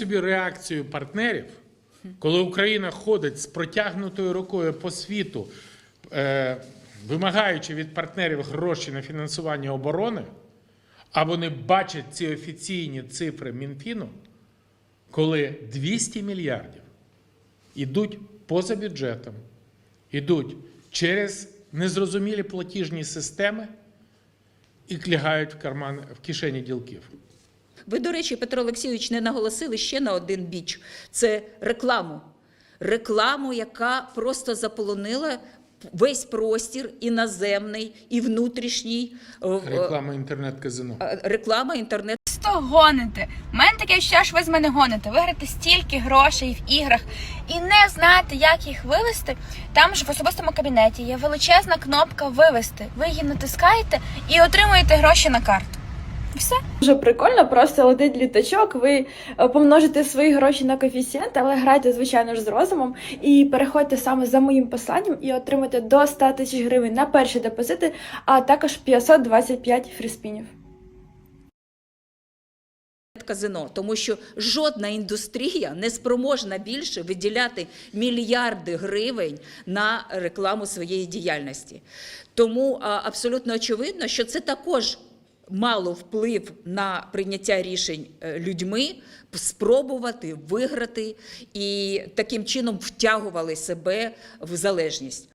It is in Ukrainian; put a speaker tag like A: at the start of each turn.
A: собі реакцію партнерів, коли Україна ходить з протягнутою рукою по світу, е, вимагаючи від партнерів гроші на фінансування оборони, а вони бачать ці офіційні цифри Мінфіну, коли 200 мільярдів ідуть поза бюджетом, ідуть через незрозумілі платіжні системи і клягають в карман в кишені ділків.
B: Ви, до речі, Петро Олексійович, не наголосили ще на один біч: це рекламу. Рекламу, яка просто заполонила весь простір і наземний, і внутрішній. Е,
A: Реклама інтернет-казино.
B: е, Реклама інтернет.
C: Просто гоните. У мене таке відчуття, що ви з мене гоните. Виграти стільки грошей в іграх і не знати, як їх вивести. Там ж в особистому кабінеті є величезна кнопка вивести. Ви її натискаєте і отримуєте гроші на карту. Все.
D: Дуже прикольно, просто летить літачок, ви е, помножите свої гроші на коефіцієнт, але грайте, звичайно ж, з розумом і переходьте саме за моїм посланням і отримайте до 100 тисяч гривень на перші депозити, а також 525 фріспінів.
B: казино, тому що жодна індустрія не спроможна більше виділяти мільярди гривень на рекламу своєї діяльності. Тому абсолютно очевидно, що це також мало вплив на прийняття рішень е, людьми, спробувати виграти і таким чином втягували себе в залежність.